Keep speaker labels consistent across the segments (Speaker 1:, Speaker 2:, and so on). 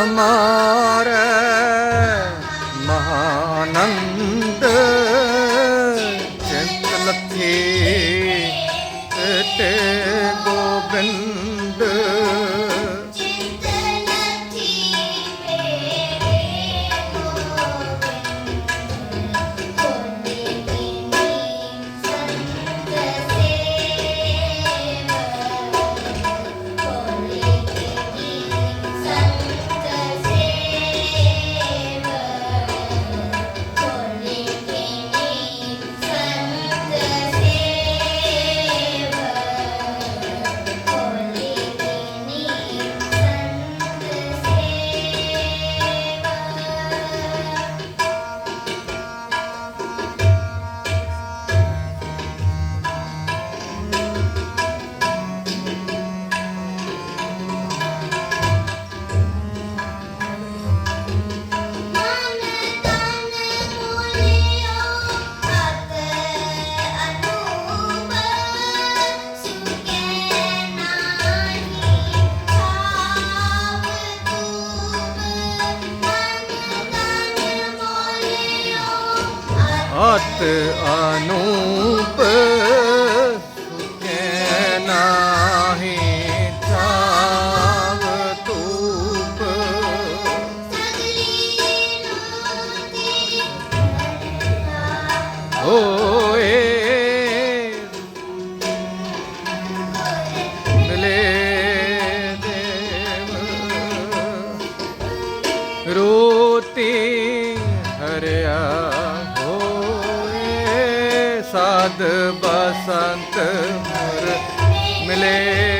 Speaker 1: हमारा
Speaker 2: ਸਤ ਅਨੂਪ ਸੁਖੈ ਨਾਹੀ ਚਾਵ ਤੂਪ ਹੋਏ ਮਿਲੇ ਦੇਵ ਰੋਤੀ ਹਰਿਆ ਮਦ ਬਸੰਤ ਮੁਰ ਮਿਲੇ।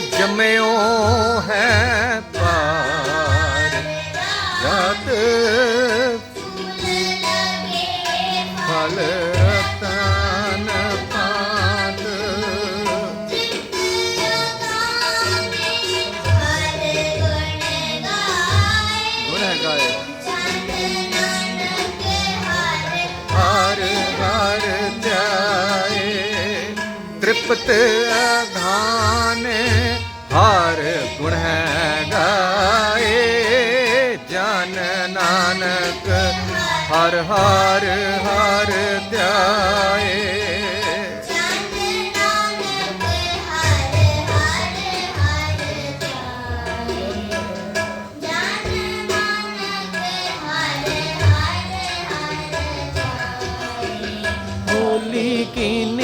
Speaker 2: जमयो है। ਜਪਤ ਅਗਾਨ ਹਰ ਗੁਣ ਹੈ ਗਾਏ ਜਨ ਨਾਨਕ ਹਰ ਹਰ ਹਰ ਧਿਆਏ। ਕੀਨੇ